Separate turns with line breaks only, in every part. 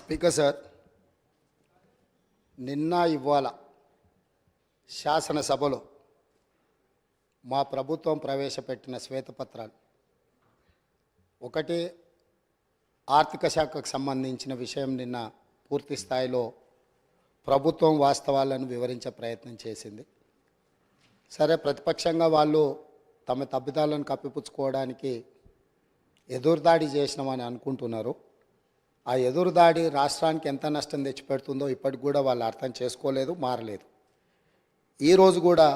Speaker sir నిన్న ఇవాళ శాసనసభలో మా ప్రభుత్వం ప్రవేశపెట్టిన శ్వేతపత్రాలు. ఒకటి ఆర్థిక శాఖకు సంబంధించిన విషయం నిన్న పూర్తి స్థాయిలో ప్రభుత్వం వాస్తవాలను వివరించే ప్రయత్నం చేసింది. సరే ప్రతిపక్షంగా వాళ్ళు తమ తప్పిదాలను కప్పిపుచ్చుకోవడానికి ఎదురుదాడి చేసినామని అనుకుంటున్నారు. ఆ ఎదురుదాడి రాష్ట్రానికి ఎంత నష్టం తెచ్చిపెడుతుందో ఇప్పటికి కూడా వాళ్ళు అర్థం చేసుకోలేదు మారలేదు. ఈరోజు కూడా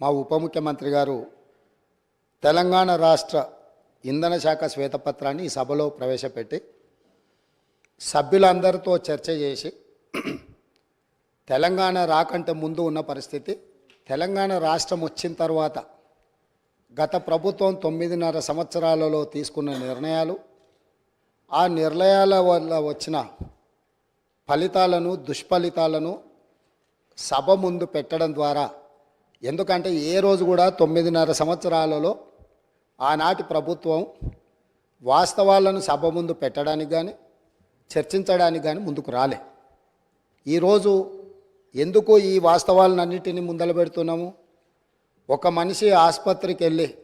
మా ఉప ముఖ్యమంత్రి గారు తెలంగాణ రాష్ట్ర ఇంధన శాఖ శ్వేతపత్రాన్ని ఈ సభలో ప్రవేశపెట్టి సభ్యులందరితో చర్చ చేసి తెలంగాణ రాకంటే ముందు ఉన్న పరిస్థితి తెలంగాణ రాష్ట్రం వచ్చిన తర్వాత గత ప్రభుత్వం తొమ్మిదిన్నర సంవత్సరాలలో తీసుకున్న నిర్ణయాలు ఆ నిర్ణయాల వల్ల వచ్చిన ఫలితాలను దుష్ఫలితాలను సభ ముందు పెట్టడం ద్వారా ఎందుకంటే ఏ రోజు కూడా తొమ్మిదిన్నర సంవత్సరాలలో ఆనాటి ప్రభుత్వం వాస్తవాలను సభ ముందు పెట్టడానికి కానీ చర్చించడానికి కానీ ముందుకు రాలే. ఈరోజు ఎందుకు ఈ వాస్తవాలన్నింటినీ ముందల పెడుతున్నాము? ఒక మనిషి ఆసుపత్రికి వెళ్ళి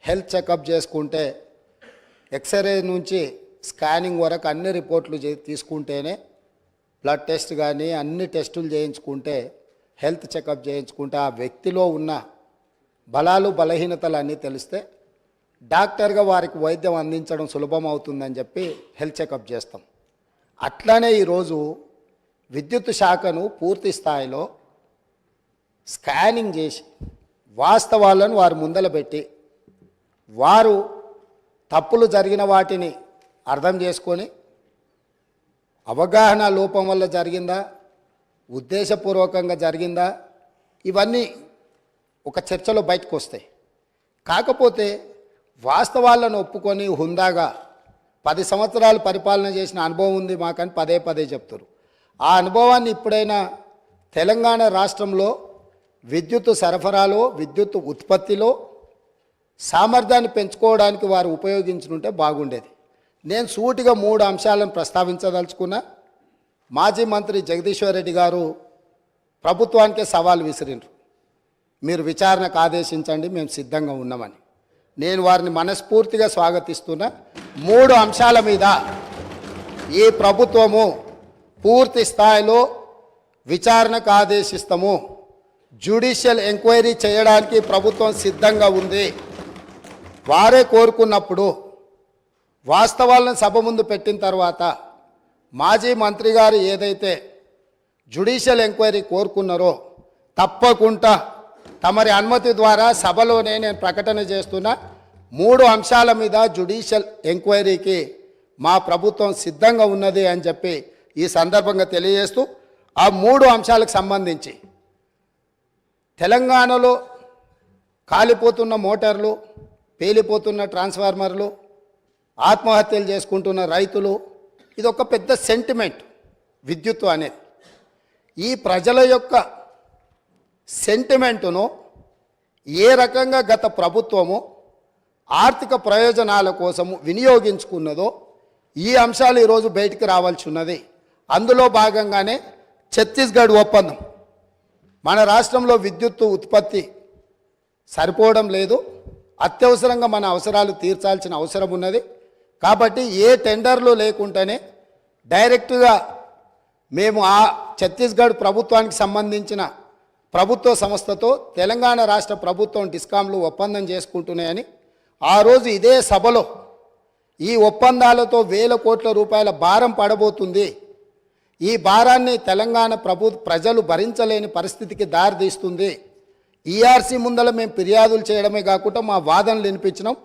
హెల్త్ చెకప్ చేసుకుంటే ఎక్స్రే నుంచి స్కానింగ్ వరకు అన్ని రిపోర్ట్లు తీసుకుంటేనే బ్లడ్ టెస్ట్ కానీ అన్ని టెస్టులు చేయించుకుంటే హెల్త్ చెకప్ చేయించుకుంటే ఆ వ్యక్తిలో ఉన్న బలాలు బలహీనతలు అన్నీ తెలిస్తే డాక్టర్గా వారికి వైద్యం అందించడం సులభం అవుతుందని చెప్పి హెల్త్ చెకప్ చేస్తాం. అట్లానే ఈరోజు విద్యుత్ శాఖను పూర్తి స్థాయిలో స్కానింగ్ చేసి వాస్తవాలను వారు ముందల పెట్టి వారు తప్పులు జరిగిన వాటిని అర్థం చేసుకొని అవగాహన లోపం వల్ల జరిగిందా? ఉద్దేశపూర్వకంగా జరిగిందా? ఇవన్నీ ఒక చర్చలో బయటకు వస్తాయి. కాకపోతే వాస్తవాలను ఒప్పుకొని హుందాగా పది సంవత్సరాలు పరిపాలన చేసిన అనుభవం ఉంది మాకని పదే పదే చెప్తారు. ఆ అనుభవాన్ని ఇప్పుడైనా తెలంగాణ రాష్ట్రంలో విద్యుత్ సరఫరాలో విద్యుత్ ఉత్పత్తిలో సామర్థ్యాన్ని పెంచుకోవడానికి వారు ఉపయోగించుంటే బాగుండేది. నేను సూటిగా మూడు అంశాలను ప్రస్తావించదలుచుకున్నా. మాజీ మంత్రి జగదీశ్వర్ రెడ్డి గారు ప్రభుత్వానికే సవాల్ విసిరిండ్రు మీరు విచారణకు ఆదేశించండి మేము సిద్ధంగా ఉన్నామని. నేను వారిని మనస్ఫూర్తిగా స్వాగతిస్తున్నా. మూడు అంశాల మీద ఈ ప్రభుత్వము పూర్తి స్థాయిలో విచారణకు ఆదేశిస్తాము. జ్యుడిషియల్ ఎంక్వైరీ చేయడానికి ప్రభుత్వం సిద్ధంగా ఉంది. వారే కోరుకున్నప్పుడు వాస్తవాలను సభ ముందు పెట్టిన తర్వాత మాజీ మంత్రి గారు ఏదైతే జ్యుడిషియల్ ఎంక్వైరీ కోరుకున్నారో తప్పకుండా తమరి అనుమతి ద్వారా సభలోనే నేను ప్రకటన చేస్తున్నా మూడు అంశాల మీద జ్యుడిషియల్ ఎంక్వైరీకి మా ప్రభుత్వం సిద్ధంగా ఉన్నది అని చెప్పి ఈ సందర్భంగా తెలియజేస్తూ ఆ మూడు అంశాలకు సంబంధించి తెలంగాణలో కాలిపోతున్న మోటార్లు పేలిపోతున్న ట్రాన్స్ఫార్మర్లు ఆత్మహత్యలు చేసుకుంటున్న రైతులు ఇది ఒక పెద్ద సెంటిమెంట్ విద్యుత్తు అనేది. ఈ ప్రజల యొక్క సెంటిమెంటును ఏ రకంగా గత ప్రభుత్వము ఆర్థిక ప్రయోజనాల కోసము వినియోగించుకున్నదో ఈ అంశాలు ఈరోజు బయటికి రావాల్సి ఉన్నది. అందులో భాగంగానే ఛత్తీస్గఢ్ ఒప్పందం. మన రాష్ట్రంలో విద్యుత్తు ఉత్పత్తి సరిపోవడం లేదు. అత్యవసరంగా మన అవసరాలు తీర్చాల్సిన అవసరం ఉన్నది. కాబట్టి ఏ టెండర్లు లేకుండానే డైరెక్ట్గా మేము ఆ ఛత్తీస్గఢ్ ప్రభుత్వానికి సంబంధించిన ప్రభుత్వ సంస్థతో తెలంగాణ రాష్ట్ర ప్రభుత్వం డిస్కాంలు ఒప్పందం చేసుకుంటున్నాయని ఆ రోజు ఇదే సభలో ఈ ఒప్పందాలతో వేల కోట్ల రూపాయల భారం పడబోతుంది. ఈ భారాన్ని తెలంగాణ ప్రభు ప్రజలు భరించలేని పరిస్థితికి దారితీస్తుంది. ఈఆర్సీ ముందల మేము ఫిర్యాదులు చేయడమే కాకుండా మా వాదనలు వినిపించినాం.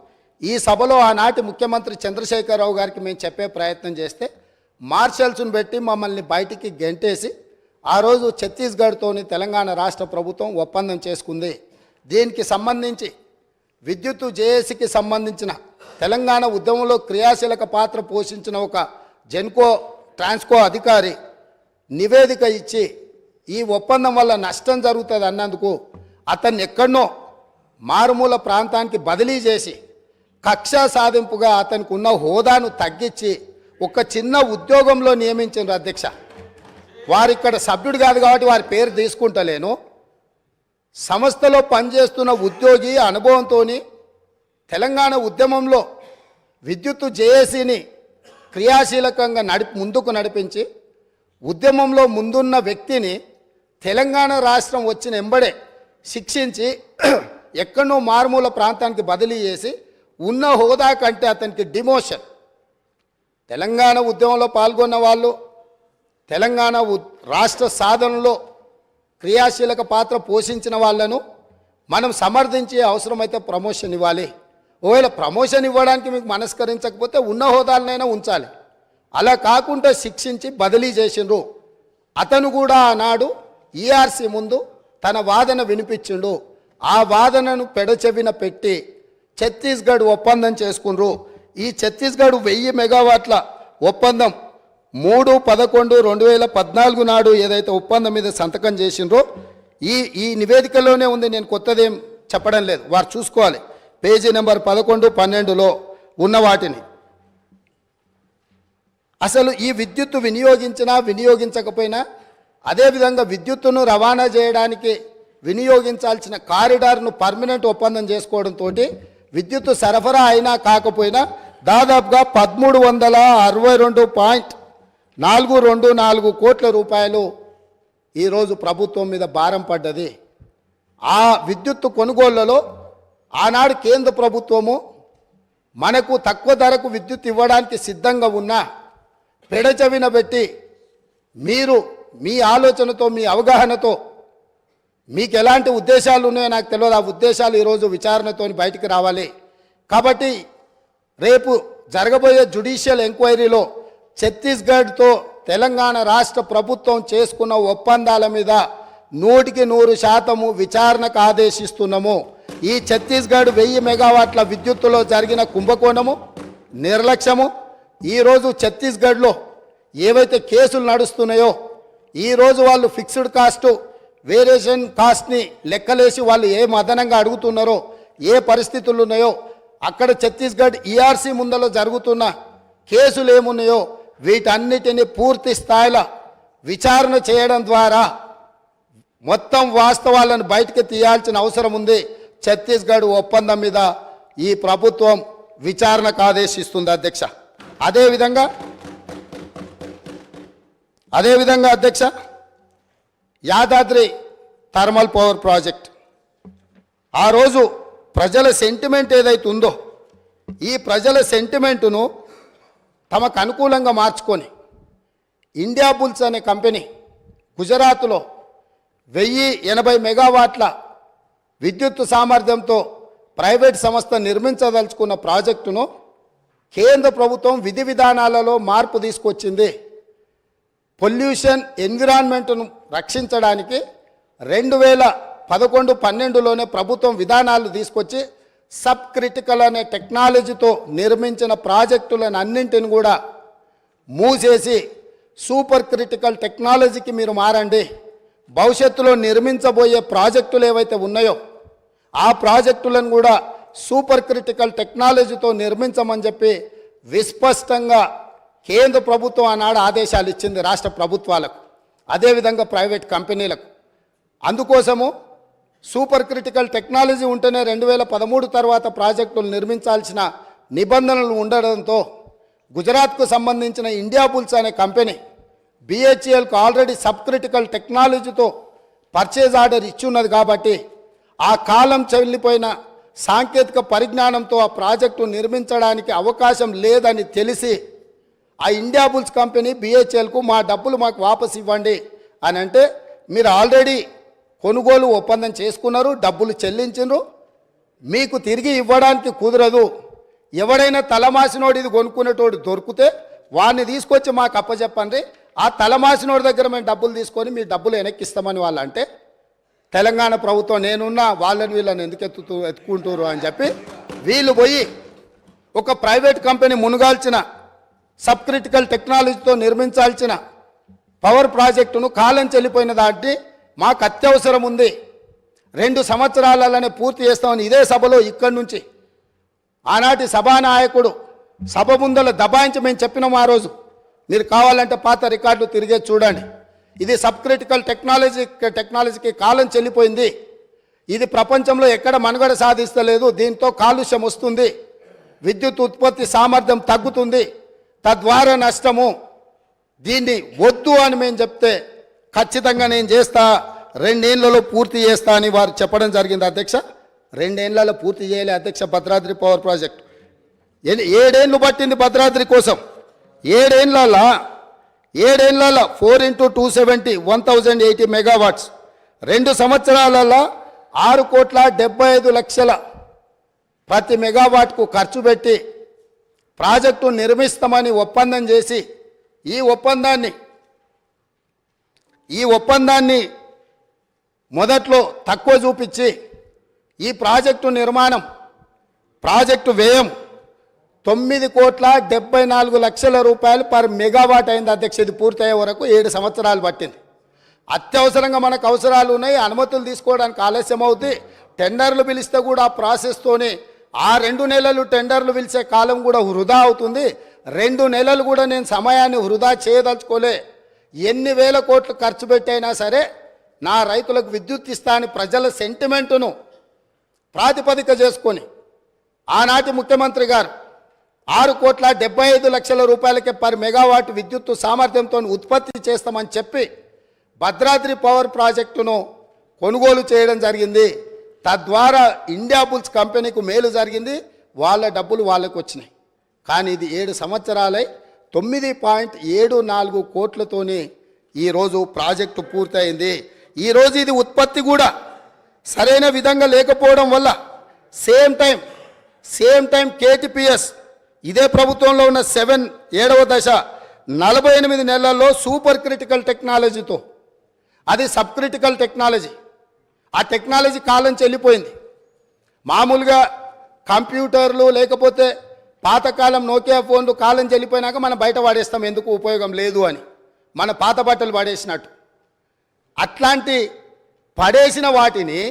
ఈ సభలో ఆనాటి ముఖ్యమంత్రి చంద్రశేఖరరావు గారికి మేము చెప్పే ప్రయత్నం చేస్తే మార్షల్స్ను పెట్టి మమ్మల్ని బయటికి గెంటేసి ఆ రోజు ఛత్తీస్గఢ్తోని తెలంగాణ రాష్ట్ర ప్రభుత్వం ఒప్పందం చేసుకుంది. దీనికి సంబంధించి విద్యుత్తు జేఏసీకి సంబంధించిన తెలంగాణ ఉద్యమంలో క్రియాశీలక పాత్ర పోషించిన ఒక జెన్కో ట్రాన్స్కో అధికారి నివేదిక ఇచ్చి ఈ ఒప్పందం వల్ల నష్టం జరుగుతుంది అన్నందుకు అతన్ని ఎక్కడనో మారుమూల ప్రాంతానికి బదిలీ చేసి కక్ష సాధింపుగా అతనికి ఉన్న హోదాను తగ్గించి ఒక చిన్న ఉద్యోగంలో నియమించారు అధ్యక్ష. వారు ఇక్కడ సభ్యుడు కాదు కాబట్టి వారి పేరు తీసుకుంటలేను. సంస్థలో పనిచేస్తున్న ఉద్యోగి అనుభవంతో తెలంగాణ ఉద్యమంలో విద్యుత్తు జేఏసీని క్రియాశీలకంగా నడిపి ముందుకు నడిపించి ఉద్యమంలో ముందున్న వ్యక్తిని తెలంగాణ రాష్ట్రం వచ్చిన ఎంబడే శిక్షించి ఎక్కడో మారుమూల ప్రాంతానికి బదిలీ చేసి ఉన్న హోదా కంటే అతనికి డిమోషన్. తెలంగాణ ఉద్యమంలో పాల్గొన్న వాళ్ళు తెలంగాణ ఉ- రాష్ట్ర సాధనలో క్రియాశీలక పాత్ర పోషించిన వాళ్ళను మనం సమర్థించే అవసరమైతే ప్రమోషన్ ఇవ్వాలి. ఒకవేళ ప్రమోషన్ ఇవ్వడానికి మీకు మనస్కరించకపోతే ఉన్న హోదాలనైనా ఉంచాలి. అలా కాకుండా శిక్షించి బదిలీ చేసిండ్రు. అతను కూడా ఆనాడు ఈఆర్సీ ముందు తన వాదన వినిపించిండు. ఆ వాదనను పెడచెవిన పెట్టి ఛత్తీస్గఢ్ ఒప్పందం చేసుకున్నారు ఈ ఛత్తీస్గఢ్ వెయ్యి మెగావాట్ల ఒప్పందం మూడు పదకొండు రెండు వేల పద్నాలుగు నాడు ఏదైతే ఒప్పందం మీద సంతకం చేసిండ్రో ఈ ఈ నివేదికలోనే ఉంది నేను కొత్తదేం చెప్పడం లేదు. వారు చూసుకోవాలి. పేజీ నెంబర్ పదకొండు పన్నెండులో ఉన్న వాటిని. అసలు ఈ విద్యుత్తు వినియోగించినా వినియోగించకపోయినా అదేవిధంగా విద్యుత్తును రవాణా చేయడానికి వినియోగించాల్సిన కారిడార్ను పర్మనెంట్ ఒప్పందం చేసుకోవడంతో విద్యుత్ సరఫరా అయినా కాకపోయినా దాదాపుగా పదమూడు వందల అరవై రెండు పాయింట్ నాలుగు రెండు నాలుగు కోట్ల రూపాయలు ఈరోజు ప్రభుత్వం మీద భారం పడ్డది. ఆ విద్యుత్తు కొనుగోళ్ళలో ఆనాడు కేంద్ర ప్రభుత్వము మనకు తక్కువ ధరకు విద్యుత్ ఇవ్వడానికి సిద్ధంగా ఉన్నా పెడచవిన పెట్టి మీరు మీ ఆలోచనతో మీ అవగాహనతో మీకు ఎలాంటి ఉద్దేశాలు ఉన్నాయో నాకు తెలియదు. ఆ ఉద్దేశాలు ఈరోజు విచారణతో బయటికి రావాలి. కాబట్టి రేపు జరగబోయే జుడిషియల్ ఎంక్వైరీలో ఛత్తీస్గఢ్తో తెలంగాణ రాష్ట్ర ప్రభుత్వం చేసుకున్న ఒప్పందాల మీద నూటికి నూరు శాతము విచారణకు ఆదేశిస్తున్నాము. ఈ ఛత్తీస్గఢ్ వెయ్యి మెగావాట్ల విద్యుత్తులో జరిగిన కుంభకోణము నిర్లక్ష్యము ఈరోజు ఛత్తీస్గఢ్లో ఏవైతే కేసులు నడుస్తున్నాయో ఈరోజు వాళ్ళు ఫిక్స్డ్ కాస్ట్ వేరియేషన్ కాస్ట్ని లెక్కలేసి వాళ్ళు ఏ అదనంగా అడుగుతున్నారో ఏ పరిస్థితులు ఉన్నాయో అక్కడ ఛత్తీస్గఢ్ ఈఆర్సీ ముందలో జరుగుతున్న కేసులు ఏమున్నాయో వీటన్నిటిని పూర్తి స్థాయిలో విచారణ చేయడం ద్వారా మొత్తం వాస్తవాలను బయటకు తీయాల్సిన అవసరం ఉంది. ఛత్తీస్గఢ్ ఒప్పందం మీద ఈ ప్రభుత్వం విచారణకు ఆదేశిస్తుంది అధ్యక్ష. అదేవిధంగా అదేవిధంగా అధ్యక్ష యాదాద్రి థర్మల్ పవర్ ప్రాజెక్ట్. ఆ రోజు ప్రజల సెంటిమెంట్ ఏదైతే ఉందో ఈ ప్రజల సెంటిమెంటును తమకు అనుకూలంగా మార్చుకొని ఇండియా బుల్స్ అనే కంపెనీ గుజరాత్లో వెయ్యి ఎనభై మెగావాట్ల విద్యుత్ సామర్థ్యంతో ప్రైవేట్ సంస్థ నిర్మించదలుచుకున్న ప్రాజెక్టును కేంద్ర ప్రభుత్వం విధి విధానాలలో మార్పు తీసుకొచ్చింది. పొల్యూషన్ ఎన్విరాన్మెంట్ను రక్షించడానికి రెండు వేల పదకొండు పన్నెండులోనే ప్రభుత్వం విధానాలు తీసుకొచ్చి సబ్ క్రిటికల్ అనే టెక్నాలజీతో నిర్మించిన ప్రాజెక్టులను అన్నింటిని కూడా మూసేసి సూపర్ క్రిటికల్ టెక్నాలజీకి మీరు మారండి. భవిష్యత్తులో నిర్మించబోయే ప్రాజెక్టులు ఏవైతే ఉన్నాయో ఆ ప్రాజెక్టులను కూడా సూపర్ క్రిటికల్ టెక్నాలజీతో నిర్మించమని చెప్పి విస్పష్టంగా కేంద్ర ప్రభుత్వం ఆనాడు ఆదేశాలు ఇచ్చింది రాష్ట్ర ప్రభుత్వాలకు. అదేవిధంగా ప్రైవేట్ కంపెనీలకు. అందుకోసము సూపర్ క్రిటికల్ టెక్నాలజీ ఉంటేనే రెండు వేల పదమూడు తర్వాత ప్రాజెక్టులు నిర్మించాల్సిన నిబంధనలు ఉండడంతో గుజరాత్కు సంబంధించిన ఇండియా బుల్స్ అనే కంపెనీ బిహెచ్ఎల్కు ఆల్రెడీ సబ్ క్రిటికల్ టెక్నాలజీతో పర్చేజ్ ఆర్డర్ ఇచ్చున్నది కాబట్టి ఆ కాలం చెల్లిపోయిన సాంకేతిక పరిజ్ఞానంతో ఆ ప్రాజెక్టు నిర్మించడానికి అవకాశం లేదని తెలిసి ఆ ఇండియా బుల్స్ కంపెనీ బిహెచ్ఎల్కు మా డబ్బులు మాకు వాపస్ ఇవ్వండి అని అంటే మీరు ఆల్రెడీ కొనుగోలు ఒప్పందం చేసుకున్నారు డబ్బులు చెల్లించరు మీకు తిరిగి ఇవ్వడానికి కుదరదు. ఎవడైనా తలమాసినోడు ఇది కొనుక్కునేటోడు దొరికితే వాడిని తీసుకొచ్చి మాకు అప్పచెప్పండి ఆ తలమాసినోడి దగ్గర మేము డబ్బులు తీసుకొని మీ డబ్బులు వెనక్కిస్తామని వాళ్ళు అంటే తెలంగాణ ప్రభుత్వం నేనున్నా వాళ్ళని వీళ్ళని ఎందుకు ఎత్తుతూ ఎత్తుకుంటారు అని చెప్పి వీళ్ళు పోయి ఒక ప్రైవేట్ కంపెనీ మునుగాల్చిన సబ్ క్రిటికల్ టెక్నాలజీతో నిర్మించాల్సిన పవర్ ప్రాజెక్టును కాలం చెల్లిపోయిన దాటి మాకు అత్యవసరం ఉంది. రెండు సంవత్సరాలలోనే పూర్తి చేస్తామని ఇదే సభలో ఇక్కడి నుంచి ఆనాటి సభానాయకుడు సభ ముందల దబాయించి మేము చెప్పినాం ఆ రోజు. మీరు కావాలంటే పాత రికార్డులు తిరిగే చూడండి. ఇది సబ్ క్రిటికల్ టెక్నాలజీ టెక్నాలజీకి కాలం చెల్లిపోయింది. ఇది ప్రపంచంలో ఎక్కడ మనుగడ సాధిస్తలేదు. దీంతో కాలుష్యం వస్తుంది. విద్యుత్ ఉత్పత్తి సామర్థ్యం తగ్గుతుంది. తద్వారా నష్టము. దీన్ని వద్దు అని మేము చెప్తే ఖచ్చితంగా నేను చేస్తా రెండేళ్ళలో పూర్తి చేస్తా అని వారు చెప్పడం జరిగింది అధ్యక్ష. రెండేళ్ళలో పూర్తి చేయలే అధ్యక్ష భద్రాద్రి పవర్ ప్రాజెక్ట్. ఏడేళ్ళు పట్టింది భద్రాద్రి కోసం. ఏడేళ్ళ ఏడేళ్ళ four into two seventy one thousand eighty megawatts. రెండు సంవత్సరాలలో ఆరు కోట్ల డెబ్బై ఐదు లక్షల ప్రతి మెగావాట్కు ఖర్చు పెట్టి ప్రాజెక్టు నిర్మిస్తామని ఒప్పందం చేసి ఈ ఒప్పందాన్ని ఈ ఒప్పందాన్ని మొదట్లో తక్కువ చూపించి ఈ ప్రాజెక్టు నిర్మాణం ప్రాజెక్టు వ్యయం తొమ్మిది కోట్ల డెబ్బై నాలుగు లక్షల రూపాయలు పర్ మెగావాట్ అయింది అధ్యక్ష. ఇది పూర్తయ్యే వరకు ఏడు సంవత్సరాలు పట్టింది. అత్యవసరంగా మనకు అవసరాలు ఉన్నాయి అనుమతులు తీసుకోవడానికి ఆలస్యం అవుతుంది టెండర్లు పిలిస్తే కూడా ఆ ప్రాసెస్తోనే ఆ రెండు నెలలు టెండర్లు పిలిచే కాలం కూడా వృధా అవుతుంది. రెండు నెలలు కూడా నేను సమయాన్ని వృధా చేయదలుచుకోలే. ఎన్ని వేల కోట్లు ఖర్చు పెట్టైనా సరే నా రైతులకు విద్యుత్ ఇస్తాని ప్రజల సెంటిమెంటును ప్రాతిపదిక చేసుకొని ఆనాటి ముఖ్యమంత్రి గారు ఆరు కోట్ల డెబ్బై ఐదు లక్షల రూపాయలకే పర్ మెగావాట్ విద్యుత్తు సామర్థ్యంతో ఉత్పత్తి చేస్తామని చెప్పి భద్రాద్రి పవర్ ప్రాజెక్టును కొనుగోలు చేయడం జరిగింది. తద్వారా ఇండియా బుల్స్ కంపెనీకి మేలు జరిగింది. వాళ్ళ డబ్బులు వాళ్ళకు వచ్చినాయి. కానీ ఇది ఏడు సంవత్సరాలై తొమ్మిది పాయింట్ ఏడు నాలుగు కోట్లతోనే ఈరోజు ప్రాజెక్టు పూర్తయింది. ఈరోజు ఇది ఉత్పత్తి కూడా సరైన విధంగా లేకపోవడం వల్ల same time same time KTPS ఇదే ప్రభుత్వంలో ఉన్న సెవెన్ ఏడవ దశ నలభై ఎనిమిది నెలల్లో సూపర్ క్రిటికల్ టెక్నాలజీతో అది సబ్ క్రిటికల్ టెక్నాలజీ. ఆ టెక్నాలజీ కాలం చెల్లిపోయింది. మామూలుగా కంప్యూటర్లు లేకపోతే పాతకాలం నోకియా ఫోన్లు కాలం చెల్లిపోయినాక మనం బయట వాడేస్తాం ఎందుకు ఉపయోగం లేదు అని. మన పాత బట్టలు పడేసినట్టు అట్లాంటి పడేసిన వాటిని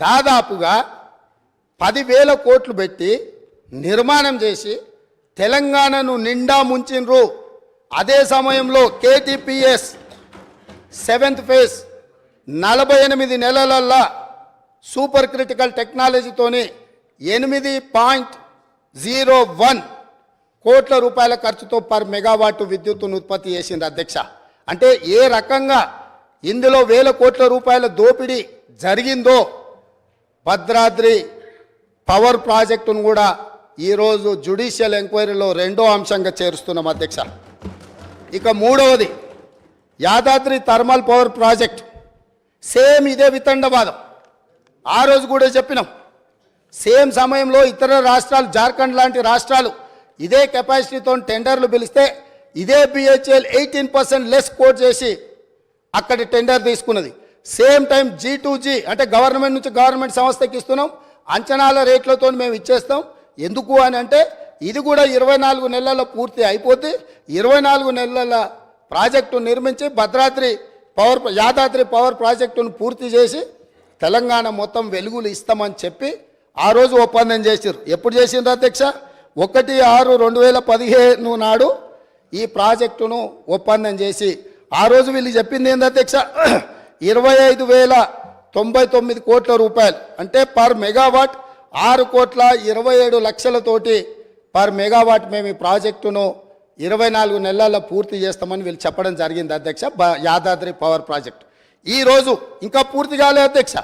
దాదాపుగా పదివేల కోట్లు పెట్టి నిర్మాణం చేసి తెలంగాణను నిండా ముంచిండ్రు అదే సమయంలో కేటీపీఎస్ సెవెంత్ ఫేజ్ నలభై ఎనిమిది నెలలల్లా సూపర్ క్రిటికల్ టెక్నాలజీతోని ఎనిమిది పాయింట్ జీరో వన్ కోట్ల రూపాయల ఖర్చుతో పర్ మెగావాట్ విద్యుత్తును ఉత్పత్తి చేసింది అధ్యక్ష. అంటే ఏ రకంగా ఇందులో వేల కోట్ల రూపాయల దోపిడీ జరిగిందో భద్రాద్రి పవర్ ప్రాజెక్టును కూడా ఈరోజు జ్యుడిషియల్ ఎంక్వైరీలో రెండో అంశంగా చేరుస్తున్నాం అధ్యక్ష. ఇక మూడవది Yadadri thermal power project same ఇదే వితండవాదం. ఆ రోజు కూడా చెప్పినాం. సేమ్ సమయంలో ఇతర రాష్ట్రాలు జార్ఖండ్ లాంటి రాష్ట్రాలు ఇదే కెపాసిటీతో టెండర్లు పిలిస్తే ఇదే BHEL eighteen percent less quote చేసి అక్కడి టెండర్ తీసుకున్నది. Same time G to G అంటే గవర్నమెంట్ నుంచి గవర్నమెంట్ సంస్థకి ఇస్తున్నాం. అంచనాల రేట్లతో మేము ఇచ్చేస్తాం. ఎందుకు అని అంటే ఇది కూడా ఇరవై నాలుగు నెలల్లో పూర్తి అయిపోతే ఇరవై నాలుగు నెలల ప్రాజెక్టు నిర్మించి భద్రాద్రి పవర్ యాదాద్రి పవర్ ప్రాజెక్టును పూర్తి చేసి తెలంగాణ మొత్తం వెలుగులు ఇస్తామని చెప్పి ఆ రోజు ఒప్పందం చేశారు ఎప్పుడు చేసిండ్రు అధ్యక్ష? ఒకటి ఆరు రెండు వేల పదిహేను నాడు ఈ ప్రాజెక్టును ఒప్పందం చేసి ఆ రోజు వీళ్ళు చెప్పింది ఏంది అధ్యక్ష? ఇరవై ఐదు వేల తొంభై తొమ్మిది కోట్ల రూపాయలు. అంటే పర్ మెగావాట్ ఆరు కోట్ల ఇరవై ఏడు లక్షలతోటి పర్ మెగావాట్ మేము ఈ ప్రాజెక్టును ఇరవై నాలుగు నెలల్లో పూర్తి చేస్తామని వీళ్ళు చెప్పడం జరిగింది అధ్యక్ష యాదాద్రి పవర్ ప్రాజెక్ట్. ఈరోజు ఇంకా పూర్తి కాలే అధ్యక్ష.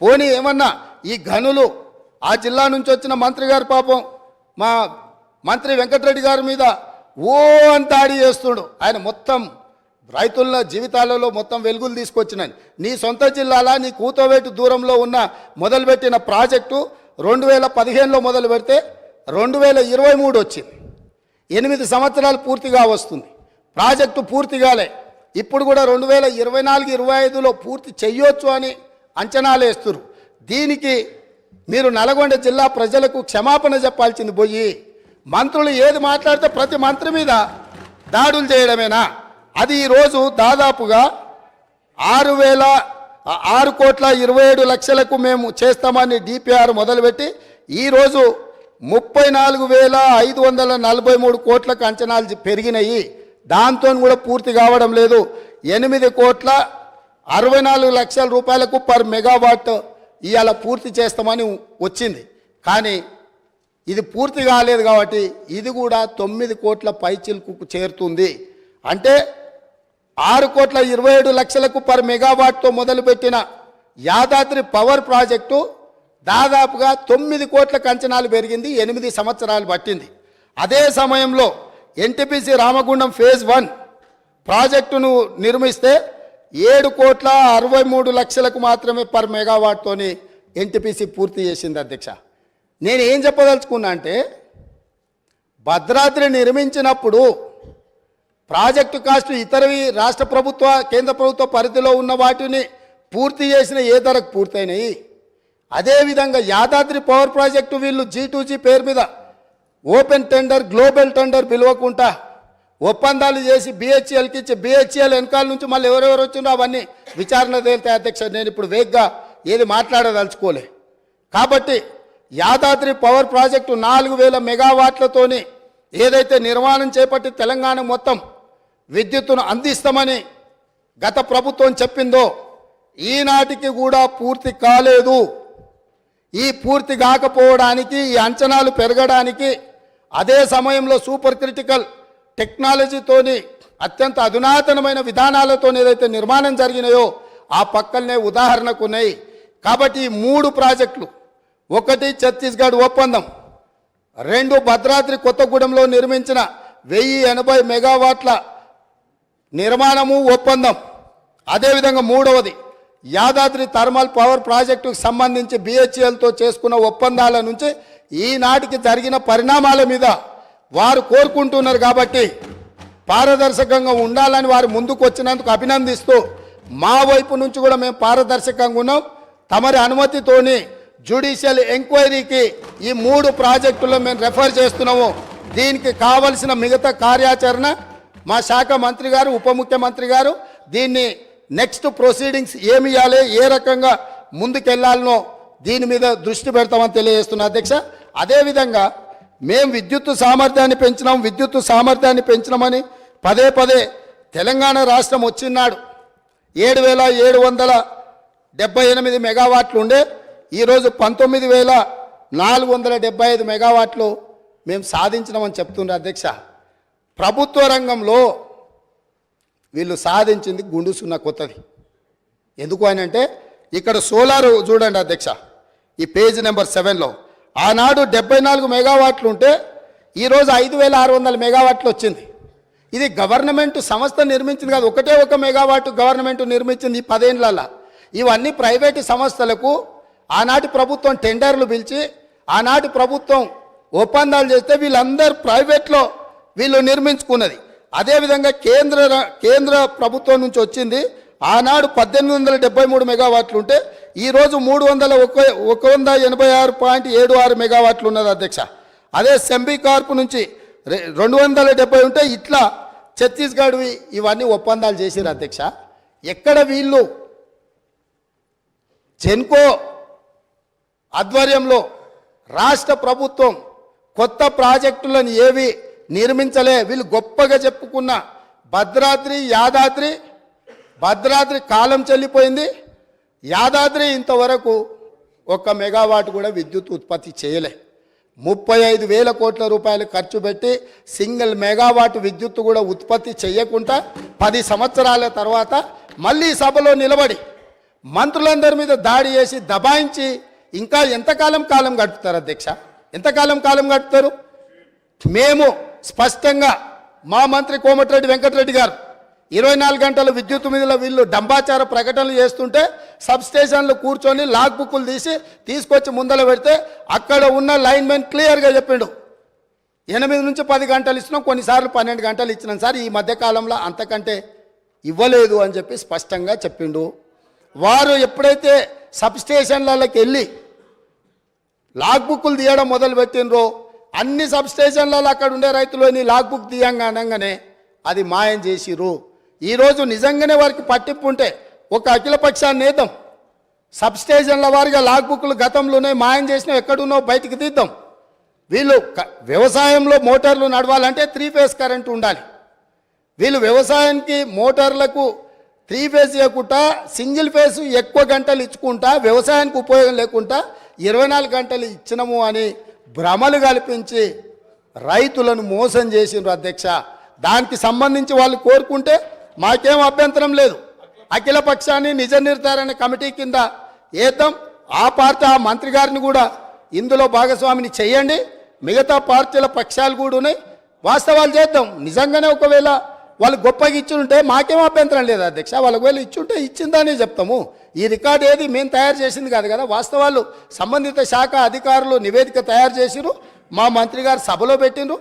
పోనీ ఏమన్నా ఈ గనులు ఆ జిల్లా నుంచి వచ్చిన మంత్రి గారు పాపం మా మంత్రి వెంకటరెడ్డి గారి మీద ఓ అని దాడి చేస్తుడు. ఆయన మొత్తం రైతుల జీవితాలలో మొత్తం వెలుగులు తీసుకొచ్చినాయి. నీ సొంత జిల్లాల నీ కూతోవేటు దూరంలో ఉన్న మొదలుపెట్టిన ప్రాజెక్టు రెండు వేల పదిహేనులో మొదలు పెడితే రెండు వేల ఇరవై మూడు వచ్చింది. ఎనిమిది సంవత్సరాలు పూర్తిగా వస్తుంది. ప్రాజెక్టు పూర్తిగాలే. ఇప్పుడు కూడా రెండు వేల ఇరవై నాలుగు ఇరవై ఐదులో పూర్తి చెయ్యొచ్చు అని అంచనాలు వేస్తున్నారు దీనికి మీరు నల్గొండ జిల్లా ప్రజలకు క్షమాపణ చెప్పాల్సింది పోయి మంత్రులు ఏది మాట్లాడితే ప్రతి మంత్రి మీద దాడులు చేయడమేనా? అది ఈరోజు దాదాపుగా ఆరు వేల ఆరు కోట్ల ఇరవై ఏడు లక్షలకు మేము చేస్తామని డిపిఆర్ మొదలుపెట్టి ఈరోజు ముప్పై నాలుగు వేల ఐదు వందల నలభై మూడు కోట్లకు అంచనాలు పెరిగినాయి. దాంతో కూడా పూర్తి కావడం లేదు. ఎనిమిది కోట్ల అరవై నాలుగు లక్షల రూపాయలకు పర్ మెగావాట్ ఇవాళ పూర్తి చేస్తామని వచ్చింది. కానీ ఇది పూర్తి కాలేదు కాబట్టి ఇది కూడా తొమ్మిది కోట్ల పైచిల్కు చేరుతుంది. అంటే ఆరు కోట్ల ఇరవై ఏడు లక్షలకు పర్ మెగావాట్తో మొదలుపెట్టిన యాదాద్రి పవర్ ప్రాజెక్టు దాదాపుగా తొమ్మిది కోట్ల కంచనాలు పెరిగింది ఎనిమిది సంవత్సరాలు పట్టింది. అదే సమయంలో ఎన్టీపీసీ రామగుండం ఫేజ్ వన్ ప్రాజెక్టును నిర్మిస్తే ఏడు కోట్ల అరవై మూడు లక్షలకు మాత్రమే పర్ మెగావాట్తోని ఎన్టీపీసీ పూర్తి చేసింది అధ్యక్ష. నేను ఏం చెప్పదలుచుకున్నా అంటే భద్రాద్రి నిర్మించినప్పుడు ప్రాజెక్టు కాస్ట్ ఇతరవి రాష్ట్ర ప్రభుత్వ కేంద్ర ప్రభుత్వ పరిధిలో ఉన్న వాటిని పూర్తి చేసిన ఏ ధరకు పూర్తయినాయి? అదేవిధంగా యాదాద్రి పవర్ ప్రాజెక్టు వీళ్ళు జీ టూ జీ పేరు మీద ఓపెన్ టెండర్ గ్లోబల్ టెండర్ పిలవకుండా ఒప్పందాలు చేసి బిహెచ్ఎల్కి ఇచ్చి బిహెచ్ఎల్ వెనకాల నుంచి మళ్ళీ ఎవరెవరు వచ్చిందో అవన్నీ విచారణ తేలితే అధ్యక్ష నేను ఇప్పుడు వేగ్గా ఏది మాట్లాడదలుచుకోలే. కాబట్టి యాదాద్రి పవర్ ప్రాజెక్టు నాలుగు వేల మెగావాట్లతోని ఏదైతే నిర్మాణం చేపట్టి తెలంగాణ మొత్తం విద్యుత్తును అందిస్తామని గత ప్రభుత్వం చెప్పిందో ఈనాటికి కూడా పూర్తి కాలేదు. ఈ పూర్తి కాకపోవడానికి ఈ అంచనాలు పెరగడానికి అదే సమయంలో సూపర్ క్రిటికల్ టెక్నాలజీతోని అత్యంత అధునాతనమైన విధానాలతో ఏదైతే నిర్మాణం జరిగినాయో ఆ పక్కనే ఉదాహరణకు ఉన్నాయి. కాబట్టి ఈ మూడు ప్రాజెక్టులు ఒకటి ఛత్తీస్గఢ్ ఒప్పందం రెండు భద్రాద్రి కొత్తగూడెంలో నిర్మించిన వెయ్యి ఎనభై మెగావాట్ల నిర్మాణము ఒప్పందం. అదేవిధంగా మూడవది యాదాద్రి థర్మల్ పవర్ ప్రాజెక్టుకు సంబంధించి బిహెచ్ఎల్తో చేసుకున్న ఒప్పందాల నుంచి ఈనాటికి జరిగిన పరిణామాల మీద వారు కోరుకుంటున్నారు కాబట్టి పారదర్శకంగా ఉండాలని వారు ముందుకు వచ్చినందుకు అభినందిస్తూ మా వైపు నుంచి కూడా మేము పారదర్శకంగా ఉన్నాం. తమరి అనుమతితోని జ్యుడిషియల్ ఎంక్వైరీకి ఈ మూడు ప్రాజెక్టులు మేము రెఫర్ చేస్తున్నాము. దీనికి కావలసిన మిగతా కార్యాచరణ మా శాఖ మంత్రి గారు ఉప ముఖ్యమంత్రి గారు దీన్ని నెక్స్ట్ ప్రొసీడింగ్స్ ఏమి ఇవ్వాలి ఏ రకంగా ముందుకెళ్ళాలనో దీని మీద దృష్టి పెడతామని తెలియజేస్తున్నా అధ్యక్ష. అదేవిధంగా మేము విద్యుత్ సామర్థ్యాన్ని పెంచినాం విద్యుత్ సామర్థ్యాన్ని పెంచినామని పదే పదే తెలంగాణ రాష్ట్రం వచ్చినాడు. ఏడు వేల ఏడు వందల డెబ్బై ఎనిమిది మెగావాట్లు ఉండే ఈరోజు పంతొమ్మిది వేల నాలుగు వందల డెబ్బై ఐదు మెగావాట్లు మేము సాధించినామని చెప్తున్నారు అధ్యక్ష. ప్రభుత్వ రంగంలో వీళ్ళు సాధించింది గుండు సున్నా కొత్తది. ఎందుకు అని అంటే ఇక్కడ సోలార్ చూడండి అధ్యక్ష ఈ పేజ్ నెంబర్ సెవెన్లో. ఆనాడు డెబ్బై నాలుగు మెగావాట్లు ఉంటే ఈరోజు ఐదు వేల ఆరు వందల మెగావాట్లు వచ్చింది. ఇది గవర్నమెంట్ సంస్థ నిర్మించింది కాదు ఒకటే ఒక మెగావాట్ గవర్నమెంట్ నిర్మించింది ఈ పదేళ్ళ ఇవన్నీ ప్రైవేటు సంస్థలకు ఆనాటి ప్రభుత్వం టెండర్లు పిలిచి ఆనాటి ప్రభుత్వం ఒప్పందాలు చేస్తే వీళ్ళందరూ ప్రైవేట్లో వీళ్ళు నిర్మించుకున్నది. అదేవిధంగా కేంద్ర కేంద్ర ప్రభుత్వం నుంచి వచ్చింది. ఆనాడు పద్దెనిమిది వందల డెబ్బై మూడు మెగావాట్లు ఉంటే ఈరోజు మూడు వందల ఒక ఒక వంద ఎనభై ఆరు పాయింట్ ఏడు ఆరు మెగావాట్లు ఉన్నది అధ్యక్ష. అదే సెంబీ కార్పు నుంచి రె- రెండు వందల డెబ్బై ఉంటే ఇట్లా ఛత్తీస్గఢ్వి ఇవన్నీ ఒప్పందాలు చేసిరు అధ్యక్ష. ఎక్కడ వీళ్ళు జెన్కో ఆధ్వర్యంలో రాష్ట్ర ప్రభుత్వం కొత్త ప్రాజెక్టులను ఏవి నిర్మించలే. వీళ్ళు గొప్పగా చెప్పుకున్న భద్రాద్రి యాదాద్రి భద్రాద్రి కాలం చెల్లిపోయింది. యాదాద్రి ఇంతవరకు ఒక్క మెగావాట్ కూడా విద్యుత్ ఉత్పత్తి చేయలే. ముప్పై ఐదు వేల కోట్ల రూపాయలు ఖర్చు పెట్టి సింగిల్ మెగావాట్ విద్యుత్ కూడా ఉత్పత్తి చేయకుండా పది సంవత్సరాల తర్వాత మళ్ళీ సభలో నిలబడి మంత్రులందరి మీద దాడి చేసి దబాయించి ఇంకా ఎంతకాలం కాలం గడుపుతారు అధ్యక్ష? ఎంతకాలం కాలం గడుపుతారు? మేము స్పష్టంగా మా మంత్రి కోమటిరెడ్డి వెంకటరెడ్డి గారు ఇరవై నాలుగు గంటల విద్యుత్ మీద వీళ్ళు డంబాచార ప్రకటనలు చేస్తుంటే సబ్ స్టేషన్లు కూర్చొని లాగ్ బుక్లు తీసి తీసుకొచ్చి ముందర పెడితే అక్కడ ఉన్న లైన్మెన్ క్లియర్గా చెప్పిండు. ఎనిమిది నుంచి పది గంటలు ఇచ్చినాం కొన్నిసార్లు పన్నెండు గంటలు ఇచ్చినాం. సార్ ఈ మధ్యకాలంలో అంతకంటే ఇవ్వలేదు అని చెప్పి స్పష్టంగా చెప్పిండు. వారు ఎప్పుడైతే సబ్ స్టేషన్లకి వెళ్ళి లాగ్ బుక్లు తీయడం మొదలు పెట్టినరో అన్ని సబ్ స్టేషన్లలో అక్కడ ఉండే రైతులని లాగ్ బుక్ తీయంగా అది మాయం చేసిరు ఈరోజు నిజంగానే వారికి పట్టింపు ఉంటే ఒక అఖిలపక్షాన్ని నేద్దాం సబ్ స్టేషన్ల వారిగా లాగ్ బుక్లు గతంలోనే మాయం చేసినా ఎక్కడున్నో బయటికి తీద్దాం. వీళ్ళు వ్యవసాయంలో మోటార్లు నడవాలంటే త్రీ ఫేస్ కరెంట్ ఉండాలి. వీళ్ళు వ్యవసాయానికి మోటార్లకు త్రీ ఫేజ్ ఇవ్వకుండా సింగిల్ ఫేజ్ ఎక్కువ గంటలు ఇచ్చుకుంటా వ్యవసాయానికి ఉపయోగం లేకుండా ఇరవై నాలుగు గంటలు ఇచ్చినము అని భ్రమలు కల్పించి రైతులను మోసం చేసిండ్రు అధ్యక్ష. దానికి సంబంధించి వాళ్ళు కోరుకుంటే మాకేం అభ్యంతరం లేదు. అఖిల పక్షాన్ని నిజ నిర్ధారణ కమిటీ కింద ఏతం ఆ పార్టీ ఆ మంత్రి గారిని కూడా ఇందులో భాగస్వామిని చేయండి. మిగతా పార్టీల పక్షాలు కూడా ఉన్నాయి. వాస్తవాలు చేద్దాం. నిజంగానే ఒకవేళ వాళ్ళు గొప్పగా ఇచ్చుంటే మాకేం అభ్యంతరం లేదు అధ్యక్ష. వాళ్ళకి ఒకవేళ ఇచ్చుంటే ఇచ్చిందని చెప్తాము. ఈ రికార్డు ఏది మేము తయారు చేసింది కాదు కదా. వాస్తవాలు సంబంధిత శాఖ అధికారులు నివేదిక తయారు చేసిరు మా మంత్రి గారు సభలో పెట్టిండ్రు.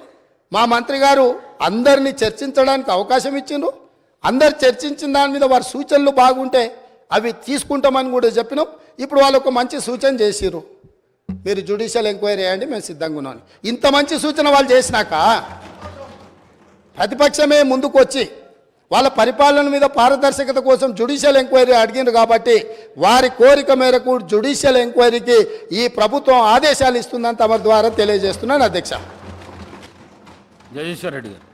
మా మంత్రి గారు అందరినీ చర్చించడానికి అవకాశం ఇచ్చిండ్రు. అందరు చర్చించిన దాని మీద వారి సూచనలు బాగుంటే అవి తీసుకుంటామని కూడా చెప్పినాం. ఇప్పుడు వాళ్ళు ఒక మంచి సూచన చేసిరు మీరు జ్యుడిషియల్ ఎంక్వైరీ చేయండి మేము సిద్ధంగా ఉన్నాం ఇంత మంచి సూచన వాళ్ళు చేసినాక ప్రతిపక్షమే ముందుకు వచ్చి వాళ్ళ పరిపాలన మీద పారదర్శకత కోసం జ్యుడిషియల్ ఎంక్వైరీ అడిగింది కాబట్టి వారి కోరిక మేరకు జ్యుడిషియల్ ఎంక్వైరీకి ఈ ప్రభుత్వం ఆదేశాలు ఇస్తుందని తమ ద్వారా తెలియజేస్తున్నాను అధ్యక్ష.
జగదీశ్వర్ రెడ్డి గారు.